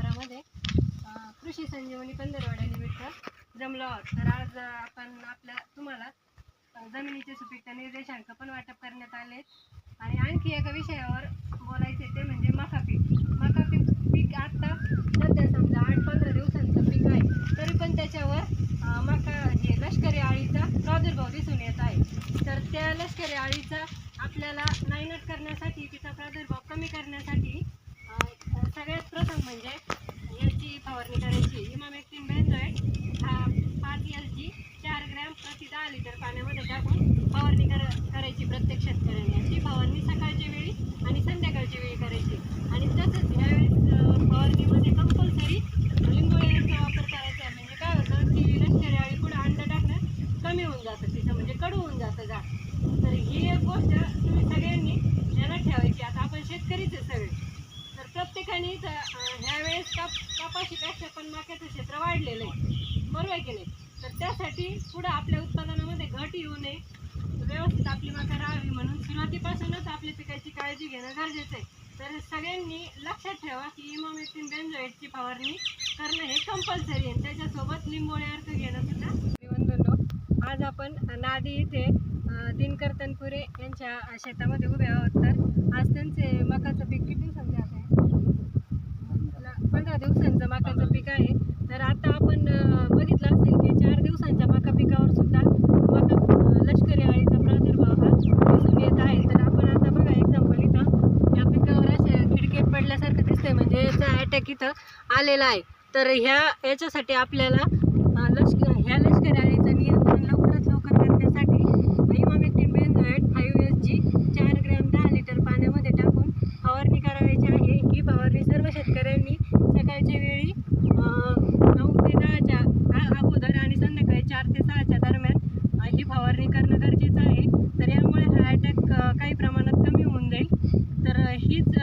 शेतामध्ये कृषी संजीवनी पंधरवाड्या निमित्त जमलो आहोत तर आज आपण आपल्या तुम्हाला जमिनीचे सुपीकता निर्देशांक पण वाटप करण्यात आले आणि आणखी एका विषयावर बोलायचे ते म्हणजे मका पीक. मका पीक पीक आता सध्या समजा आठ पंधरा दिवसांचं पीक आहे. तरी पण त्याच्यावर मका हे लष्करी आळीचा प्रादुर्भाव दिसून येत आहे. तर त्या लष्करी आळीचा आपल्याला नायनाट करण्यासाठी तिचा प्रादुर्भाव कमी करण्यासाठी सगळ्यात प्रथम म्हणजे याची फवारणी करायची इमामेक्टिन बेंझोएट हा पाच एल जी चार ग्रॅम प्रति दहा लिटर पाण्यामध्ये टाकून फवारणी कर करायची प्रत्येक शेतकऱ्याने. अशी फवारणी सकाळच्या वेळी आणि संध्याकाळच्या वेळी करायची. आणि तसंच यावेळेस फवारणीमध्ये कंपल्सरी लिंबोळ्याचा वापर करायचा. आहे म्हणजे काय होतं की लष्करी आळी पुढे अंडं टाकणं कमी होऊन जातं तिथं म्हणजे कडू होऊन जातं झाड. तर ही एक गोष्ट तुम्ही सगळ्यांनी ध्यानात ठेवायची. आता आपण शेतकरीच आहे सगळे. तर प्रत्येकाने ह्यावेळेस काप कपाशीपेक्षा पण मक्याचं क्षेत्र वाढलेलं आहे. बरोबर आहे की नाही? तर त्यासाठी पुढं आपल्या उत्पादनामध्ये घट येऊ नये. व्यवस्थित आपली मका राहावी म्हणून सुरुवातीपासूनच आपल्या पिकाची काळजी घेणं गरजेचं आहे. तर सगळ्यांनी लक्षात ठेवा की इमामेक्टिन बेंझोएटची फवारणी करणं हे कंपल्सरी आहे. त्याच्यासोबत लिंबोळे अर्क घेणं सुद्धा निवंदनो आज आपण नादी इथे दिनकर तनपुरे यांच्या शेतामध्ये उभे आहोत. तर आज त्यांचे मकाचं पीक किती दिवसांचे आहे? पंधरा दिवसांचं मकाचं पीक आहे. तर आता आपण बघितलं असेल की चार दिवसांच्या मका पिकावर सुद्धा मका अं, लष्करी अळीचा प्रादुर्भाव हा दिसून येत आहे तर आपण आता बघा एक्झाम्पल इथं या पिकावर असे खिडके पडल्यासारखं दिसतंय म्हणजे याचा अटॅक इथं आलेला आहे. तर ह्या याच्यासाठी आपल्याला लष्कर ह्या लष्करी नियंत्रण लवकरात लवकर करण्यासाठी emamectin benzoate five S G चार ग्रॅम दहा लिटर पाण्यामध्ये टाकून फवारणी करावायची आहे. ही फवारणी सर्व शेतकऱ्यांनी सकाळच्या वेळी नऊ ते दहाच्या अगोदर आणि संध्याकाळी चार ते सहाच्या दरम्यान ही फवारणी करणं गरजेचं आहे. तर यामुळे हा अटॅक काही प्रमाणात कमी होऊन जाईल. तर हीच